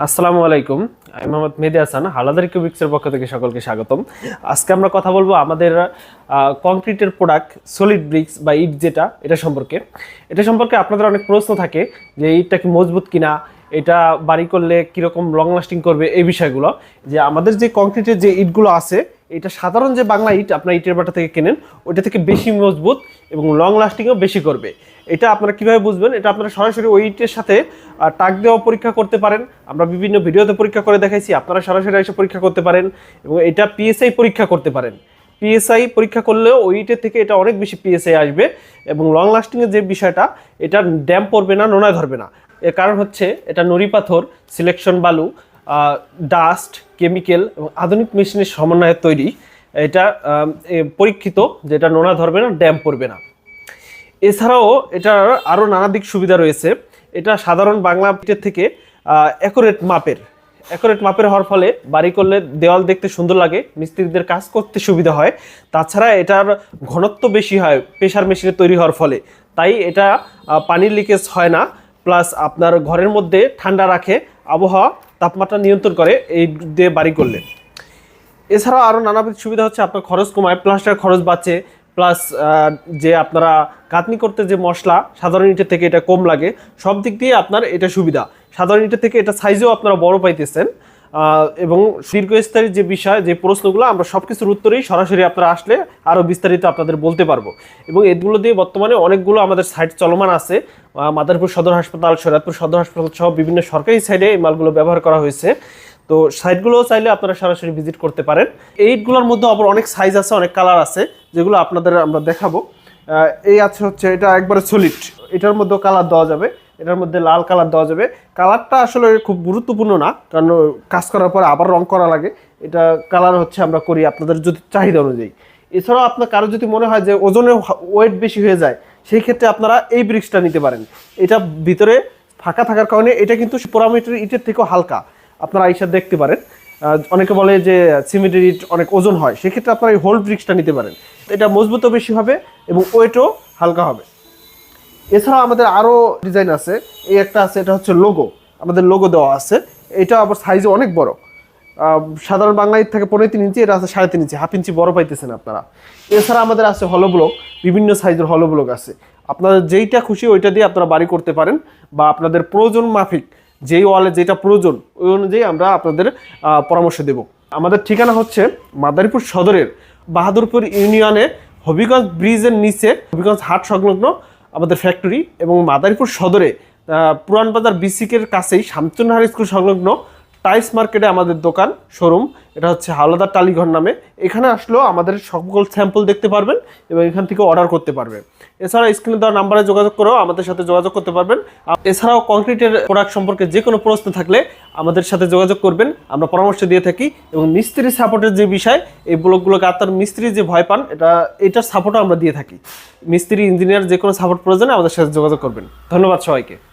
আসসালামু আলাইকুম। আমি মোহাম্মদ মেহেদি হাসান, হালাদার কিউবিক্সের পক্ষ থেকে সকলকে স্বাগতম। আজকে আমরা কথা বলব আমাদের কংক্রিটের প্রোডাক্ট সলিড ব্রিক্স বা ইট যেটা, এটা সম্পর্কে। এটা সম্পর্কে আপনাদের অনেক প্রশ্ন থাকে যে ইটটা কি মজবুত কিনা, এটা বাড়ি করলে কীরকম লং লাস্টিং করবে, এই বিষয়গুলো। যে আমাদের যে কংক্রিটের যে ইটগুলো আছে, এটা সাধারণ যে বাংলা ইট, আপনার ইটের বাটা থেকে কেনেন, ওইটা থেকে বেশি মজবুত এবং লং লাস্টিংও বেশি করবে। এটা আপনারা কীভাবে বুঝবেন? এটা আপনারা সরাসরি ওই ইটের সাথে টাক দেওয়া পরীক্ষা করতে পারেন। আমরা বিভিন্ন ভিডিওতে পরীক্ষা করে দেখাইছি, আপনারা সরাসরি এসে পরীক্ষা করতে পারেন এবং এটা পিএসআই পরীক্ষা করতে পারেন। পিএসআই পরীক্ষা করলেও ওই ইটের থেকে এটা অনেক বেশি পিএসআই আসবে এবং লং লাস্টিংয়ের যে বিষয়টা, এটা ড্যাম পড়বে না নোনায় ধরবে না। এর কারণ হচ্ছে, এটা নুড়ি পাথর সিলেকশন বালু ডাস্ট কেমিক্যাল এবং আধুনিক মেশিনের সমন্বয়ে তৈরি। এটা পরীক্ষিত, যেটা নোনা ধরবে না ড্যাম পড়বে না। এছাড়াও এটার আরও নানা দিক সুবিধা রয়েছে। এটা সাধারণ বাংলা পিটের থেকে অ্যাকোরেট মাপের। অ্যাকোরেট মাপের হওয়ার ফলে বাড়ি করলে দেওয়াল দেখতে সুন্দর লাগে, মিস্ত্রিদের কাজ করতে সুবিধা হয়। তাছাড়া এটার ঘনত্ব বেশি হয় প্রেশার মেশিনে তৈরি হওয়ার ফলে। তাই এটা পানির লিকেজ হয় না প্লাস আপনার ঘরের মধ্যে ঠান্ডা রাখে, আবহাওয়া তাপমাত্রা নিয়ন্ত্রণ করে এই দিয়ে বাড়ি করলে। এছাড়াও আরও নানাবিধ সুবিধা হচ্ছে, আপনার খরচ কমায় প্লাস্টার খরচ বাঁচে প্লাস যে আপনারা কাতনি করতে যে মশলা, সাধারণ ইটের থেকে এটা কম লাগে, সব দিক দিয়ে আপনার এটা সুবিধা। সাধারণ ইটের থেকে এটা সাইজেও আপনারা বড় পাইতেছেন এবং দীর্ঘস্থায়ী যে বিষয়, যে প্রশ্নগুলো, আমরা সব কিছুর উত্তরেই সরাসরি আপনারা আসলে আরও বিস্তারিত আপনাদের বলতে পারব। এবং এগুলো দিয়ে বর্তমানে অনেকগুলো আমাদের সাইট চলমান আছে মাদারপুর সদর হাসপাতাল, শরীয়তপুর সদর হাসপাতাল সহ বিভিন্ন সরকারি সাইডে এই মালগুলো ব্যবহার করা হয়েছে। তো সাইটগুলোও চাইলে আপনারা সরাসরি ভিজিট করতে পারেন। এইটগুলোর মধ্যে আবার অনেক সাইজ আছে, অনেক কালার আছে। যেগুলো আপনাদের আমরা দেখাবো। এই আছে হচ্ছে, এটা একবারে সলিড এটার মধ্যেও কালার দেওয়া যাবে। এটার মধ্যে লাল কালার দেওয়া যাবে। কালারটা আসলে খুব গুরুত্বপূর্ণ না, কারণ কাজ করার পর আবার রং করা লাগে। এটা কালার হচ্ছে আমরা করি আপনাদের যদি চাহিদা অনুযায়ী। এছাড়াও আপনার কারও যদি মনে হয় যে ওজনে ওয়েট বেশি হয়ে যায়, সেই ক্ষেত্রে আপনারা এই ব্রিক্সটা নিতে পারেন। এটা ভিতরে ফাঁকা থাকার কারণে এটা কিন্তু পোড়ামিটার ইটের থেকেও হালকা। আপনারা আইসা দেখতে পারেন। অনেকে বলে যে সিমেন্টের ইট অনেক ওজন হয়, সেক্ষেত্রে আপনারা এই হোল ব্রিক্সটা নিতে পারেন। এটা মজবুতও বেশি হবে এবং ওয়েটও হালকা হবে। এছাড়াও আমাদের আরও ডিজাইন আছে। এই একটা আছে, এটা হচ্ছে লোগো আমাদের লোগো দেওয়া আছে। এটা আবার সাইজে অনেক বড়। সাধারণ বাংলা ইট থেকে পনেরো তিন ইঞ্চি, এটা আছে সাড়ে তিন ইঞ্চি, হাফ ইঞ্চি বড় পাইতেছেন আপনারা। এছাড়া আমাদের আছে হলো ব্লক বিভিন্ন সাইজের হলো ব্লক আছে। আপনাদের যেইটা খুশি ওইটা দিয়ে আপনারা বাড়ি করতে পারেন বা আপনাদের প্রয়োজন মাফিক যেই ওয়ালে যেটা প্রয়োজন, ওই অনুযায়ী আমরা আপনাদের পরামর্শ দেব। আমাদের ঠিকানা হচ্ছে মাদারীপুর সদরের বাহাদুরপুর ইউনিয়নে হবিগঞ্জ ব্রিজের নিচে, হবিগঞ্জ হাট সংলগ্ন আমাদের ফ্যাক্টরি এবং মাদারীপুর সদরে পুরানবাজার পুরান বাজার বিসিকের কাছেই শামচুনহার স্কুল সংলগ্ন টাইস মার্কেটে আমাদের দোকান, শোরুম। এটা হচ্ছে হাওলাদার টালিঘর নামে। এখানে আসলেও আমাদের সকল স্যাম্পল দেখতে পারবেন এবং এখান থেকে অর্ডার করতে পারবেন। এছাড়া স্ক্রিনে দেওয়া নাম্বারে যোগাযোগ করেও আমাদের সাথে যোগাযোগ করতে পারবেন। এছাড়াও কংক্রিটের প্রোডাক্ট সম্পর্কে যে কোনো প্রশ্ন থাকলে আমাদের সাথে যোগাযোগ করবেন। আমরা পরামর্শ দিয়ে থাকি এবং মিস্ত্রি সাপোর্টের যে বিষয়, এই ব্লকগুলোকে আপনার মিস্ত্রি যে ভয় পান, এটা, এটার সাপোর্টও আমরা দিয়ে থাকি। মিস্ত্রি, ইঞ্জিনিয়ার যে কোনো সাপোর্ট প্রয়োজনে আমাদের সাথে যোগাযোগ করবেন। ধন্যবাদ সবাইকে।